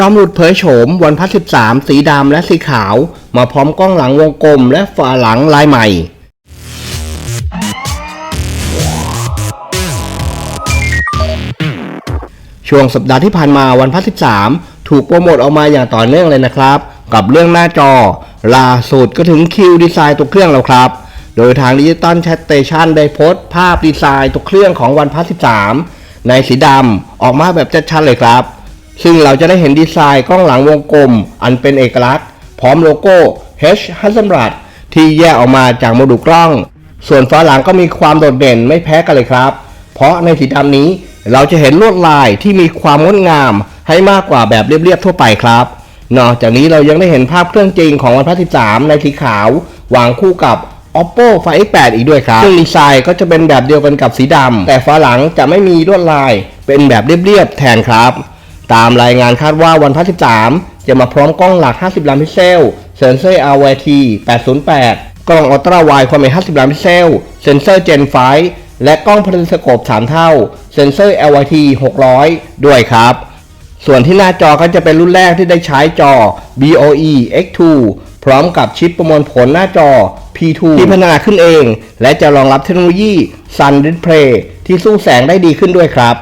จอมหลุดเผยโฉมวันพัส13สีดำและสีขาว มาพร้อมกล้องหลังวงกลมและฝาหลังลายใหม่ ช่วงสัปดาห์ที่ผ่านมาวันพัส13ถูกโปรโมทออกมาอย่างต่อเนื่องเลยนะครับ กับเรื่องหน้าจอล่าสุดก็ถึงคิวดีไซน์ตัวเครื่องแล้วครับ โดยทางดิจิตอลแชทเตชันได้โพสต์ภาพดีไซน์ตัวเครื่องของวันพัส13ในสีดำออกมาแบบชัดๆเลยครับ ซึ่งเราจะได้เห็นดีไซน์กล้องหลังวงกลม อันเป็นเอกลักษณ์ พร้อมโลโก้ H h a s s a m r a t ที่แยกออกมาจากโมดูลกล้อง ส่วนฝาหลังก็มีความโดดเด่นไม่แพ้กันเลยครับ เพราะในสีดำนี้เราจะเห็นลวดลายที่มีความงดงามให้มากกว่าแบบเรียบๆทั่วไปครับ นอกจากนี้เรายังได้เห็นภาพเครื่องจริงของวันพัส13 ในสีขาววางคู่กับ oppo find x8 อีกด้วยครับซึ่งดีไซน์ก็จะเป็นแบบเดียวกันกับสีดำแต่ฝาหลังจะไม่มีลวดลายเป็นแบบเรียบๆแทนครับ ตามรายงานคาดว่าวันพัส13จะมาพร้อมกล้องหลัก 50 ล้านพิกเซล เซนเซอร์ RWT 808 กล้องอัลตราไวด์ความเป็น50 ล้านพิกเซล เซนเซอร์ Gen 5 และกล้องพาราสโคป 3 เท่า เซนเซอร์ LYT 600 ด้วยครับ ส่วนที่หน้าจอก็จะเป็นรุ่นแรกที่ได้ใช้จอ BOE X2 พร้อมกับชิปประมวลผลหน้าจอ P2 ที่พัฒนาขึ้นเอง และจะรองรับเทคโนโลยี Sun Display ที่สู้แสงได้ดีขึ้นด้วยครับ